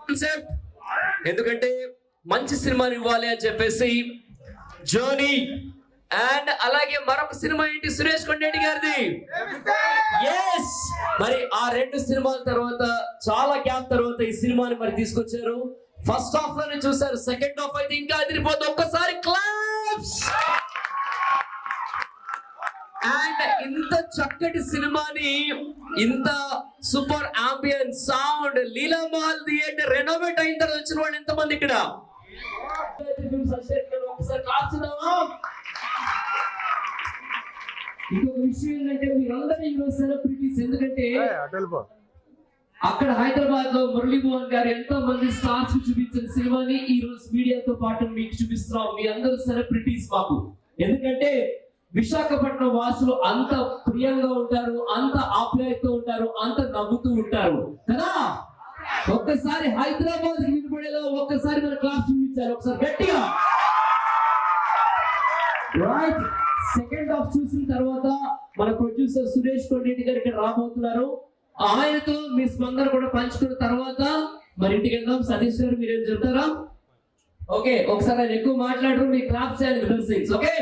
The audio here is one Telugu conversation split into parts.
కాన్సెప్ట్ ఎందుకంటే మంచి సినిమాని ఇవ్వాలి అని చెప్పేసి జోనీ అండ్ అలాగే మరొక సినిమా ఏంటి? సురేష్ కొండేటి గారిది. ఎస్ మరి ఆ రెండు సినిమాల తర్వాత చాలా గ్యాప్ తర్వాత ఈ సినిమాని మరి తీసుకొచ్చారు. ఫస్ట్ హాఫ్లోనే చూసారు సెకండ్ హాఫ్ అయితే ఇంకా అదిరిపోతుంది ఒక్కసారి క్లాప్స్ అండ్ ఇంత చక్కటి సినిమాని ఇంత super ambient sound Leela Mall theatre renovate అయిన తర్వాత వచ్చిన వాళ్ళు ఎంతమంది ఇక్కడ? ఇంకొక విషయం ఏంటంటే మీరందరూ ఈరోజు సెలబ్రిటీస్ ఎందుకంటే అక్కడ హైదరాబాద్లో మురళీమోహన్ గారు ఎంతో మంది స్టార్స్ చూపించిన సినిమాని ఈ రోజు మీడియాతో పాటు మీకు చూపిస్తున్నాం. మీ అందరూ సెలబ్రిటీస్ మాకు. ఎందుకంటే విశాఖపట్నం వాసులు అంత ప్రియంగా ఉంటారు అంత ఆప్యాయతతో ఉంటారు అంత నవ్వుతూ ఉంటారు. కదా? ఒక్కసారి హైదరాబాద్కి వినపడేలా ఒక్కసారి మన క్లాస్ చూపించారు ఒకసారి గట్టిగా. రైట్ సెకండ్ హాఫ్ చూసిన తర్వాత మన ప్రొడ్యూసర్ సురేష్ కొండేటి గారు ఇక్కడ రాబోతున్నారు. ఆయనతో మీ స్పందన కూడా పంచుకున్న తర్వాత మరి ఇంటికి వెళ్దాం. సతీష్ గారు మీరేం చెప్తారా? ఓకే ఒకసారి ఎక్కువ మాట్లాడరు. మీ క్లాప్స్ అండ్ బ్లెస్సింగ్స్ ఓకే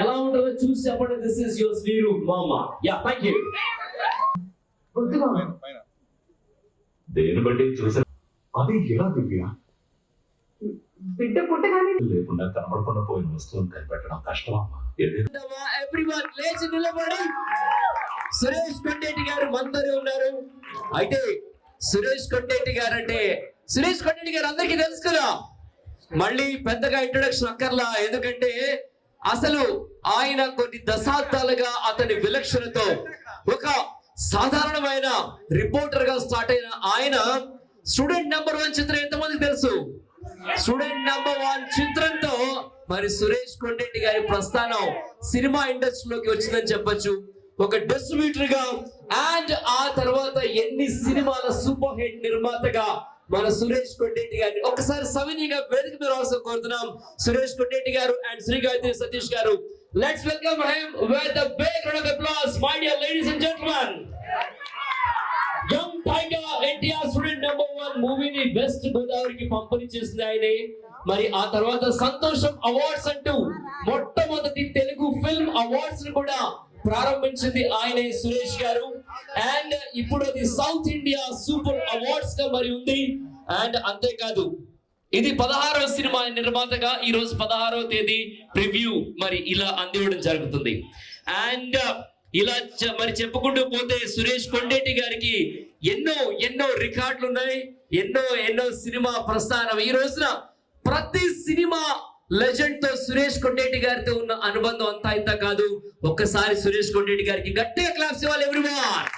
ఎలా ఉంటుందో చూసి చెప్పండి. దిస్ ఇస్ యువర్ శ్రీరు మామ యా థ్యాంక్ యూ దేని బట్టి చూసా అది ఎలా దివ్య? బిడ్డ పుట్టగానే లేకుండా కనబడకుండా పోయిన వస్తువుని కనిపెట్టడం కష్టమమ్మా ఏదైనా ఎవ్రీవన్ లేచి నిలబడి. సురేష్ కొండేటి గారు ఉన్నారు. అయితే సురేష్ కొండేటి గారు అంటే సురేష్ కొండేటి గారు అందరికీ తెలుసు కదా మళ్ళీ పెద్దగా ఇంట్రొడక్షన్ అక్కర్లా. ఎందుకంటే అసలు ఆయన కొన్ని దశాబ్దాలుగా అతని విలక్షణతో ఒక సాధారణమైన రిపోర్టర్గా స్టార్ట్ అయిన ఆయన స్టూడెంట్ నెంబర్ వన్ చిత్రం ఎంతమందికి తెలుసు? స్టూడెంట్ నెంబర్ వన్ చిత్రంతో మరి సురేష్ కొండెడ్డి గారి ప్రస్థానం సినిమా ఇండస్ట్రీలోకి వచ్చిందని చెప్పొచ్చు. ఒక డిస్ట్రిబ్యూటర్గా అండ్ ఆ తర్వాత ఎన్ని సినిమాల సూపర్ హిట్ నిర్మాతగా మన సురేష్ కొండెడ్డి గారిని. ఒకసారి సవినీయంగా వేదిక మీద రావాల్సి కోరుతున్నాం. సురేష్ కొండెడ్డి గారు అండ్ శ్రీ గాయత్రి సతీష్ గారు. Let's welcome him with the big round of applause my dear ladies and gentlemen. Young tiger NTR student number one మూవీని వెస్ట్ గోదావరికి పంపిణీ చేసింది ఆయనే. మరి ఆ తర్వాత సంతోషం అవార్డ్స్ అంటూ మొట్టమొదటి తెలుగు ఫిల్మ్ అవార్డ్స్ని కూడా ప్రారంభించింది ఆయనే సురేష్ గారు. అండ్ ఇప్పుడు అది సౌత్ ఇండియా సూపర్ అవార్డ్స్గా మరి ఉంది. అండ్ అంతేకాదు ఇది పదహారవ సినిమా నిర్మాతగా ఈ రోజు పదహారవ తేదీ ప్రివ్యూ మరి ఇలా అందివ్వడం జరుగుతుంది. అండ్ ఇలా మరి చెప్పుకుంటూ పోతే సురేష్ కొండేటి గారికి ఎన్నో ఎన్నో రికార్డులు ఉన్నాయి. ఎన్నో ఎన్నో సినిమా ప్రస్థానం. ఈ రోజున ప్రతి సినిమా లెజెండ్తో సురేష్ కొండేటి గారితో ఉన్న అనుబంధం అంతా ఇంత కాదు. ఒక్కసారి సురేష్ కొండేటి గారికి గట్టిగా క్లాప్స్ ఇవ్వాలి ఎవ్రీవన్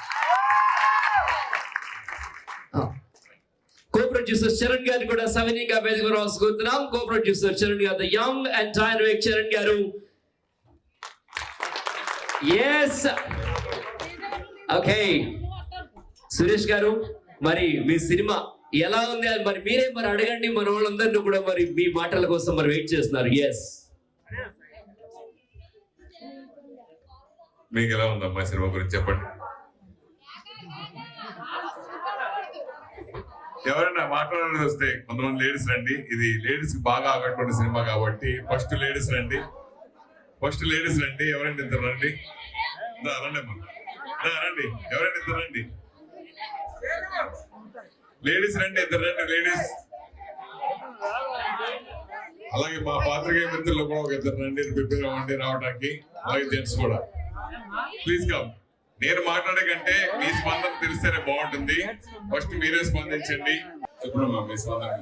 కో ప్రొడ్యూసర్ చరణ్ గారు కూడా సవినీగా వేదిక రాసుకుంటున్నాం. కో ప్రొడ్యూసర్ చరణ్ గారు the young and dynamic Charan గారు. ఎస్ ఓకే సురేష్ గారు మరి మీ సినిమా ఎలా ఉంది అది మరి? మీరే మరి అడగండి మన వాళ్ళందరినీ కూడా మరి మీ మాటల కోసం మరి వెయిట్ చేస్తున్నారు. ఎస్ మీకు ఎలా ఉందమ్మా సినిమా గురించి చెప్పండి. ఎవరైనా మాట్లాడాలని వస్తే కొంతమంది లేడీస్ రండి. ఇది లేడీస్ బాగా ఆకట్టుకున్న సినిమా కాబట్టి ఫస్ట్ లేడీస్ రండి. ఫస్ట్ లేడీస్ రండి. ఎవరండి ఇద్దరు రండి? రండి అమ్మా రండి. ఎవరండి ఇద్దరు రండి? లేడీస్ రండి ఇద్దరు రండి లేడీస్ అలాగే మా పాత్రికేయ మిత్రులు కూడా ఒక ఇద్దరు రండి ప్రిపేర్ అవ్వండి రావడానికి అలాగే జెంట్స్ కూడా. ప్లీజ్ కమ్ నేను మాట్లాడే కంటే మీ స్పందన తెలిస్తేనే బాగుంటుంది. ఫస్ట్ మీరే స్పందించండి. చెప్పండి మీ స్పందన.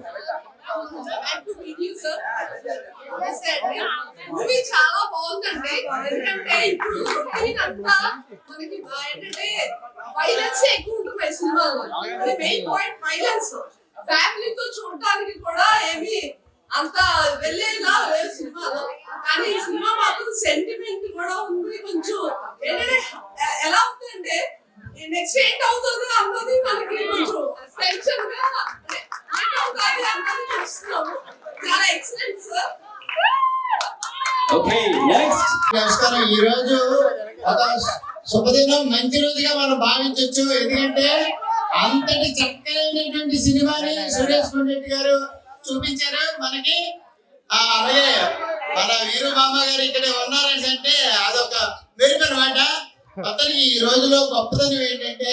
మూవీ చాలా బాగుందండి. ఎందుకంటే ఇప్పుడు అంతా మనకి ఏంటంటే వైలెన్స్ ఎక్కువ ఉంటున్నాయి సినిమాల్లో మెయిన్ పాయింట్ వైలెన్స్ ఫ్యామిలీతో చూడటానికి కూడా ఏమి అంత వెళ్ళేలా లేదు సినిమాలో కానీ ఈ సినిమా మాత్రం సెంటిమెంట్ కూడా ఉంది కొంచెం. ఏంటంటే ఎలా ఉందంటే నెక్స్ట్ ఏంటి అవుతుంది అన్నది మనకి కొంచెం టెన్షన్గా అవుతుంది అన్నది చూస్తున్నాము. చాలా ఎక్సలెంట్ సార్ ఓకే నెక్స్ట్ నమస్కారం. ఈ రోజు శుభదినం మంచి రోజుగా మనం భావించవచ్చు ఎందుకంటే అంతటి చక్కనైనటువంటి సినిమాని సురేష్ కొండెట్టి గారు చూపించారు. మనకి అలాగే మన వీరు మామ గారు ఇక్కడ ఉన్నారని అంటే అదొక మెరుపనమాట. అతనికి ఈ రోజులో గొప్పతనం ఏంటంటే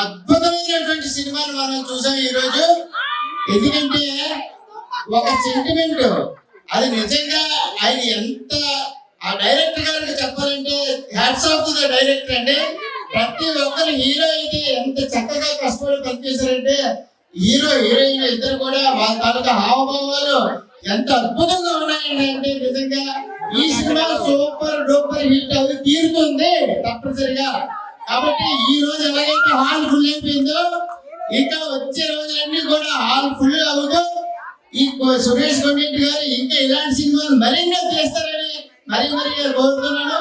అద్భుతమైనటువంటి సినిమాని మనం చూసాం ఈ రోజు. ఎందుకంటే ఒక సెంటిమెంట్ అది నిజంగా ఆయన ఎంత ఆ డైరెక్టర్ గారికి చెప్పాలంటే హ్యాట్స్ ఆఫ్ ద డైరెక్టర్ అండి. ప్రతి ఒక్కరు హీరో అయితే ఎంత చక్కగా కష్టపడి పనిచేశారంటే హీరో హీరోయిన్ ఇద్దరు కూడా వాళ్ళ తాలూకా హావభావాలు ఎంత అద్భుతంగా ఉన్నాయండి అంటే నిజంగా ఈ సినిమా సూపర్ డూపర్ హిట్ అవి తీరుతుంది తప్పనిసరిగా. కాబట్టి ఈ రోజు ఎలాగైతే హాల్ ఫుల్ అయిపోయిందో ఇంకా వచ్చే రోజులన్నీ కూడా హాల్ ఫుల్ అవుతూ ఈ సురేష్ కొండెట్టి గారు ఇంకా ఇలాంటి సినిమాలు మరింగా చేస్తారని మరీ మరీ కోరుతున్నాను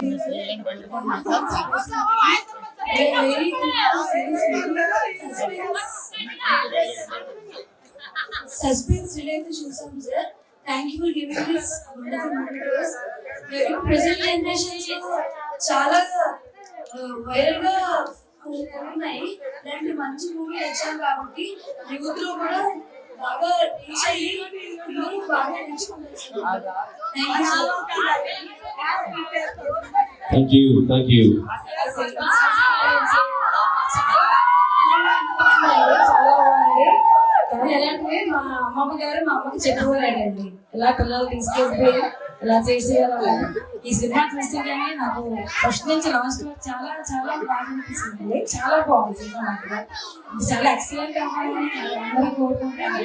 సస్పెన్స్ రిలేట్ చూసాం sir thank you for giving this wonderful movie present generations చాలా uh, వైరల్గా ఉన్నాయి. ఇలాంటి మంచి మూవీ వచ్చాం కాబట్టి యూత్లో కూడా బాగా రీచ్ అయ్యి అందరూ బాగా యూ చాలా బాగుంది. కానీ ఎలాంటివి మా అమ్మమ్మ గారు మా అమ్మకి చెప్పేవారండి ఇలా పిల్లలు తీసుకెళ్ళి ఇలా చేసేవారు ఈ సినిమా చూస్తేనే నాకు ఫస్ట్ నుంచి లాస్ట్ వరకు చాలా చాలా బాగా అనిపిస్తుంది చాలా బాగుంది సినిమా నాకు చాలా ఎక్సలెంట్ అవ్వాలని అందరూ కోరుకుంటాను.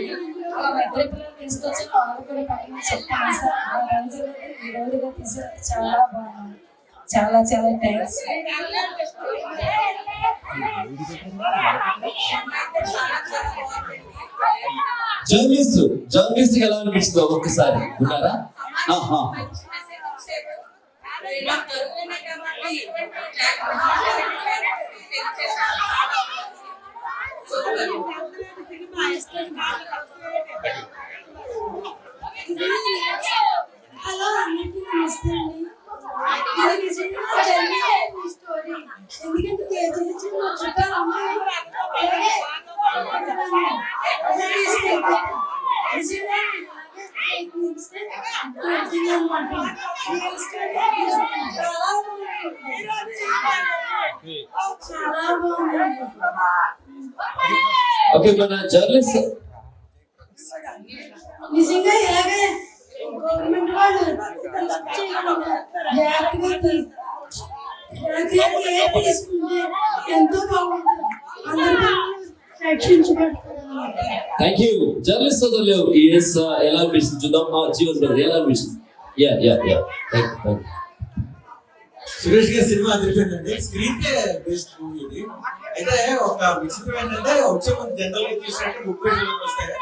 అలా ఇద్దరు పిల్లలు తీసుకొచ్చి వాళ్ళు కూడా పక్కన చెప్తాను సార్. ఆ రోజు ఈ రోజుగా తీసుకొచ్చి చాలా బాగుంది. చాలా చాలా థ్యాంక్స్ జర్నలిస్ట్ జర్నలిస్ట్ ఎలా అనిపిస్తుందో ఒక్కసారి ఉన్నారా ఆహా. హలో అందరికీ నమస్తే అండి ఇది నిజంగా జరిగిన స్టోరీ ఎందుకంటే చిన్న చిన్న చుట్టాలు అమ్మాయి అలాగే అదే తీసుకెళ్తే నిజంగా చాలా బాగుంది ఓకే మన జర్నలిస్ట్ నిజంగా ఇలాగే గవర్నమెంట్ వాళ్ళు చేయకుండా జాగ్రత్తగా తీ- జాగ్రత్తగా కేర్ తీసుకుంటే ఎంతో బాగుంటుంది అందరూ రక్షించబడతారు థ్యాంక్ యూ జర్నలిస్ట్ సోదరులు ఎస్ ఎలా అనిపిస్తుంది చూద్దాం ఆ, జీవన్ బ్రదర్ ఎలా అనిపిస్తుంది yeah yeah yeah thank you thank you Suresh గారి సినిమా అదిరిపోయిందండి. స్క్రీన్ ప్లే బేస్డ్ మూవీ ఇది. అయితే ఒక విచిత్రం ఏంటంటే వచ్చే ముందు జనరల్గా చూసినట్టు ముప్పై వేలకు వస్తాయి.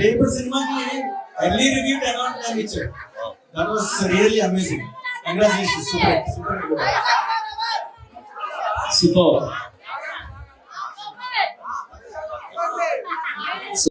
రేపు సినిమాకి early review ten out ten ఇచ్చాడు that was really amazing congratulation super super super